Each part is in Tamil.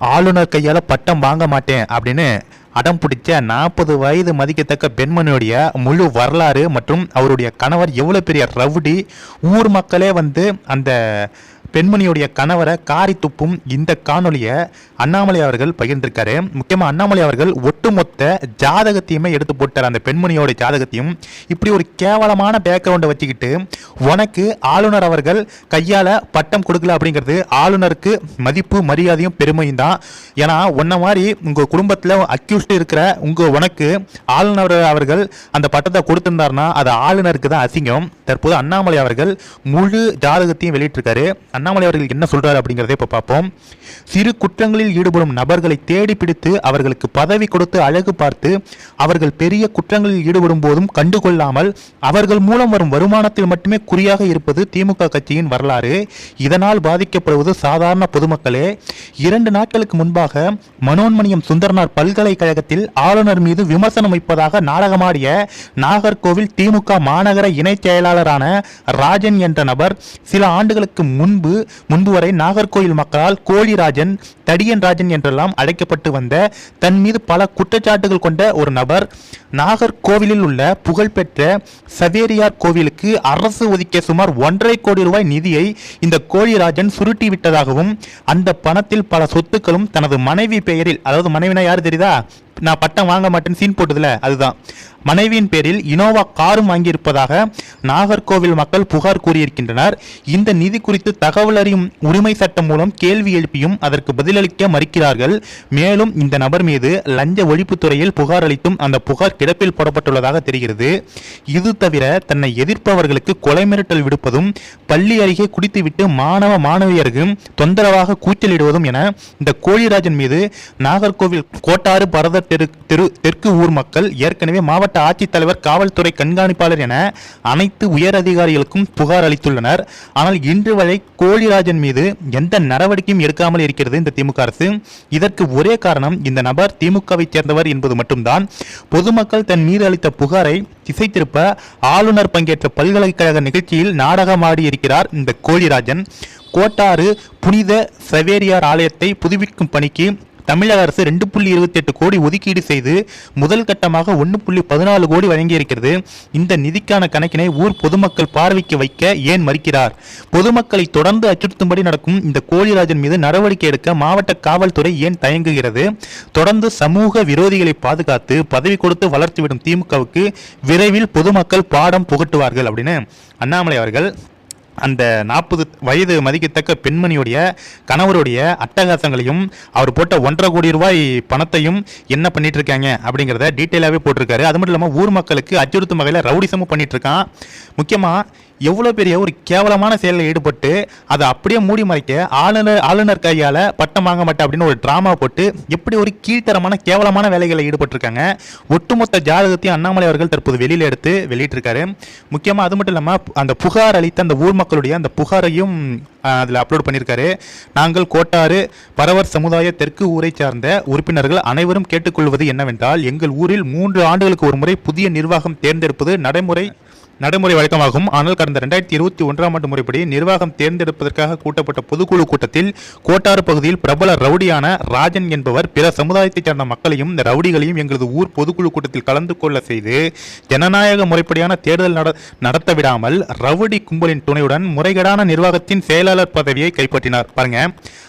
ஆளுநர் கையால் பட்டம் வாங்க மாட்டேன் அப்படின்னு அடம் பிடிச்ச நாற்பது வயது மதிக்கத்தக்க பெண்மணியுடைய முழு வரலாறு மற்றும் அவருடைய கணவர் எவ்வளோ பெரிய ரவுடி ஊர் மக்களே வந்து அந்த பெண்மணியுடைய கணவரை காரி துப்பும் இந்த காணொலியை அண்ணாமலை அவர்கள் பகிர்ந்திருக்காரு. முக்கியமாக அண்ணாமலை அவர்கள் ஒட்டுமொத்த ஜாதகத்தையுமே எடுத்து போட்டார். அந்த பெண்மணியோட ஜாதகத்தையும் இப்படி ஒரு கேவலமான பேக்ரவுண்டை வச்சுக்கிட்டு உனக்கு ஆளுநர் அவர்கள் கையால் பட்டம் கொடுக்கல அப்படிங்கிறது ஆளுநருக்கு மதிப்பு மரியாதையும் பெருமையும் தான். ஏன்னா உன்ன மாதிரி உங்கள் குடும்பத்தில் அக்யூஸ்டு இருக்கிற உங்கள் உனக்கு ஆளுநர் அவர்கள் அந்த பட்டத்தை கொடுத்திருந்தாருன்னா அது ஆளுநருக்கு தான் அசிங்கம். தற்போது அண்ணாமலை அவர்கள் முழு ஜாதகத்தையும் வெளியிட்டிருக்காரு. அண்ணாமலை அவர்கள் என்ன சொல்றாரு அப்படிங்கிறத இப்போ பார்ப்போம். சிறு குற்றங்களில் ஈடுபடும் நபர்களை தேடி பிடித்து அவர்களுக்கு பதவி கொடுத்து அழகு பார்த்து அவர்கள் பெரிய குற்றங்களில் ஈடுபடும் போதும் கண்டுகொள்ளாமல் அவர்கள் மூலம் வரும் வருமானத்தில் மட்டுமே குறியாக இருப்பது திமுக கட்சியின் வரலாறு. இதனால் பாதிக்கப்படுவது சாதாரண பொதுமக்களே. இரண்டு நாட்களுக்கு முன்பாக மனோன்மணியம் சுந்தரனார் பல்கலைக்கழகத்தில் ஆளுநர் மீது விமர்சனம் வைப்பதாக நாடகமாடிய நாகர்கோவில் திமுக மாநகர இணைச் செயலாளரான ராஜன் என்ற நபர் சில ஆண்டுகளுக்கு முன்பு முன்பு வரை நாகர்கோயில் மக்களால் கோழிராஜன் தடியன் ராஜன் என்றெல்லாம் அழைக்கப்பட்டு வந்த தன் மீது பல குற்றச்சாட்டுகள் கொண்ட ஒரு நபர் நாகர்கோவிலில் உள்ள புகழ்பெற்ற சவேரியார் கோவிலுக்கு அரசு ஒதுக்கிய சுமார் ஒன்றரை கோடி ரூபாய் நிதியை இந்த கோழிராஜன் சுருட்டி விட்டதாகவும் அந்த பணத்தில் பல சொத்துக்களும் தனது மனைவி பெயரில் அதாவது மனைவினா யார் தெரியுதா? நான் பட்டம் வாங்க மாட்டேன்னு சீன் போட்டதுல அதுதான். மனைவியின் பேரில் இனோவா காரும் வாங்கியிருப்பதாக நாகர்கோவில் மக்கள் புகார் கூறியிருக்கின்றனர். இந்த நிதி குறித்து தகவல் அறியும் உரிமை சட்டம் மூலம் கேள்வி எழுப்பியும் அதற்கு பதிலளிக்க மறுக்கிறார்கள். மேலும் இந்த நபர் மீது லஞ்ச ஒழிப்புத்துறையில் புகார் அளித்தும் அந்த புகார் கிடப்பில் போடப்பட்டுள்ளதாக தெரிகிறது. இது தவிர தன்னை எதிர்ப்பவர்களுக்கு கொலை மிரட்டல் விடுப்பதும் பள்ளி அருகே குடித்துவிட்டு மாணவ மாணவியருக்கு தொந்தரவாக கூச்சலிடுவதும் என இந்த கோழிராஜன் மீது நாகர்கோவில் கோட்டாறு பரத தெரு தெரு தெற்கு ஊர் மக்கள் ஏற்கனவே மாவட்ட ஆட்சித்தலைவர் காவல்துறை கண்காணிப்பாளர் என அனைத்து உயர் அதிகாரிகளுக்கும் புகார் அளித்துள்ளனர். ஆனால் இன்று வரை கோழிராஜன் மீது எந்த நடவடிக்கையும் எடுக்காமல் இருக்கிறது இந்த திமுக அரசு. இதற்கு ஒரே காரணம் இந்த நபர் திமுகவை சேர்ந்தவர் என்பது மட்டும்தான். பொதுமக்கள் தன் மீது அளித்த புகாரை திசை திருப்ப ஆளுநர் பங்கேற்ற பல்கலைக்கழக நிகழ்ச்சியில் நாடகமாடி இருக்கிறார் இந்த கோழிராஜன். கோட்டாறு புனித சவேரியார் ஆலயத்தை புதுப்பிக்கும் பணிக்கு தமிழக அரசு ரெண்டு புள்ளி இருபத்தி எட்டு கோடி ஒதுக்கீடு செய்து முதல் கட்டமாக ஒன்று புள்ளி பதினாலு கோடி வழங்கியிருக்கிறது. இந்த நிதிக்கான கணக்கினை ஊர் பொதுமக்கள் பார்வைக்கு வைக்க ஏன் மறுக்கிறார்? பொதுமக்களை தொடர்ந்து அச்சுறுத்தும்படி நடக்கும் இந்த கோழிராஜன் மீது நடவடிக்கை எடுக்க மாவட்ட காவல்துறை ஏன் தயங்குகிறது? தொடர்ந்து சமூக விரோதிகளை பாதுகாத்து பதவி கொடுத்து வளர்த்துவிடும் திமுகவுக்கு விரைவில் பொதுமக்கள் பாடம் புகட்டுவார்கள் அப்படின்னு அண்ணாமலை அவர்கள் அந்த நாற்பது வயது மதிக்கத்தக்க பெண்மணியுடைய கணவருடைய அட்டகாசங்களையும் அவர் போட்ட ஒன்றரை கோடி ரூபாய் பணத்தையும் என்ன பண்ணிட்டு இருக்காங்க அப்படிங்கிறத டீட்டெயிலாகவே போட்டிருக்காரு. அது மட்டும் இல்லாமல் ஊர் மக்களுக்கு அச்சுறுத்தும் வகையில் ரவுடிசமும் பண்ணிட்டு இருக்கான் முக்கியமாக எவ்வளோ பெரிய ஒரு கேவலமான செயலில் ஈடுபட்டு அதை அப்படியே மூடி மறைக்க ஆளுநர் ஆளுநர் கையால் பட்டம் வாங்க மாட்டேன் அப்படின்னு ஒரு ட்ராமா போட்டு எப்படி ஒரு கீழ்த்தரமான கேவலமான வேலைகளில் ஈடுபட்டிருக்காங்க. ஒட்டுமொத்த ஜாதகத்தையும் அண்ணாமலை அவர்கள் தற்போது வெளியில் எடுத்து வெளியிட்டிருக்காரு. முக்கியமாக அது மட்டும் இல்லாமல் அந்த புகார் அளித்த அந்த ஊர் மக்களுடைய அந்த புகாரையும் அதில் அப்லோட் பண்ணியிருக்காரு. நாங்கள் கோட்டாறு பரவர் சமுதாய தெற்கு ஊரை சார்ந்த உறுப்பினர்கள் அனைவரும் கேட்டுக்கொள்வது என்னவென்றால் எங்கள் ஊரில் மூன்று ஆண்டுகளுக்கு ஒரு முறை புதிய நிர்வாகம் தேர்ந்தெடுப்பது நடைமுறை நடைமுறை வழக்கமாகும். ஆனால் கடந்த ரெண்டாயிரத்தி இருபத்தி ஒன்றாம் ஆண்டு முறைப்படி நிர்வாகம் தேர்ந்தெடுப்பதற்காக கூட்டப்பட்ட பொதுக்குழு கூட்டத்தில் கோட்டாறு பகுதியில் பிரபல ரவுடியான ராஜன் என்பவர் பிற சமுதாயத்தைச் சேர்ந்த மக்களையும் இந்த ரவுடிகளையும் எங்களது ஊர் பொதுக்குழு கூட்டத்தில் கலந்து கொள்ள செய்து ஜனநாயக முறைப்படியான தேர்தல் நட நடத்த விடாமல் ரவுடி கும்பலின் துணையுடன் முறைகேடான நிர்வாகத்தின் செயலாளர் பதவியை கைப்பற்றினார். பாருங்க.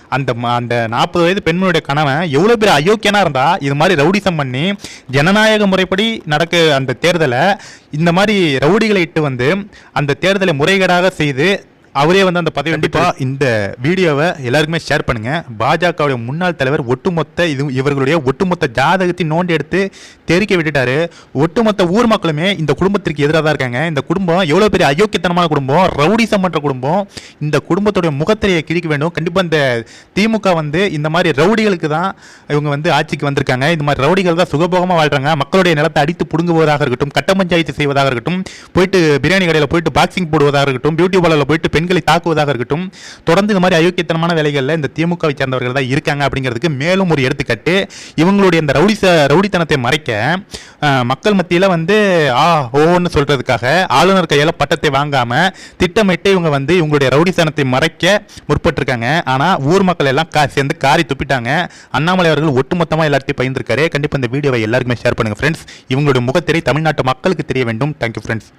அந்த ம- அந்த நாற்பது வயது பெண்மணியுடைய கணவன் எவ்வளோ பெரிய அயோக்கியனாக இருந்தா இது மாதிரி ரவுடிசம் பண்ணி ஜனநாயக முறைப்படி நடக்க அந்த தேர்தலை இந்த மாதிரி ரவுடிகளை இட்டு வந்து அந்த தேர்தலை முறைகேடாக செய்து அவரே வந்து அந்த பதவி கண்டிப்பா இந்த வீடியோவை எல்லாருக்குமே ஷேர் பண்ணுங்க. பாஜகவுடைய முன்னாள் தலைவர் ஒட்டுமொத்த இது இவர்களுடைய ஒட்டுமொத்த ஜாதகத்தை நோண்டி எடுத்து தெரிக்க விட்டுட்டாரு. ஒட்டுமொத்த ஊர் மக்களுமே இந்த குடும்பத்திற்கு எதிராக தான் இருக்காங்க. இந்த குடும்பம் எவ்வளவு பெரிய அயோக்கியத்தனமான குடும்பம் ரவுடிசம் பண்ற குடும்பம். இந்த குடும்பத்துடைய முகத்திரையை கிழிக்க வேண்டும். கண்டிப்பா இந்த திமுக வந்து இந்த மாதிரி ரவுடிகளுக்கு தான் இவங்க வந்து ஆட்சிக்கு வந்திருக்காங்க. இந்த மாதிரி ரவுடிகள் தான் சுகபோகமா வாழ்றாங்க. மக்களுடைய நிலத்தை அடித்து புடுங்குவதாக இருக்கட்டும் கட்ட பஞ்சாயத்து செய்வதாக இருக்கட்டும் போயிட்டு பிரியாணி கடையில் போயிட்டு பாக்ஸிங் போடுவதாக இருக்கட்டும் பியூட்டி பார்லரில் போயிட்டு பெண்களை தாக்குவதாக இருக்கட்டும் தொடர்ந்து இந்த மாதிரி அயோக்கியத்தனமான வேலைகளில் இந்த திமுகவை சேர்ந்தவர்கள் தான் இருக்காங்க அப்படிங்கிறதுக்கு மேலும் ஒரு எடுத்துக்காட்டு. இவங்களுடைய இந்த ரவுடி ரவுடித்தனத்தை மறைக்க மக்கள் மத்தியில் வந்து ஆ ஓன்னு சொல்கிறதுக்காக ஆளுநர் கையால் பட்டத்தை வாங்காமல் திட்டமிட்டு இவங்க வந்து இவங்களுடைய ரவுடித்தனத்தை மறைக்க முற்பட்டிருக்காங்க. ஆனால் ஊர் மக்கள் எல்லாம் கா சேர்ந்து காரி துப்பிட்டாங்க. அண்ணாமலை அவர்கள் ஒட்டுமொத்தமாக எல்லாத்தையும் பயந்துருக்காரு. கண்டிப்பாக இந்த வீடியோவை எல்லாருக்குமே ஷேர் பண்ணுங்கள் ஃப்ரெண்ட்ஸ் இவங்களுடைய முகத்திரை தமிழ்நாட்டு மக்களுக்கு தெரிய வேண்டும். Thank you friends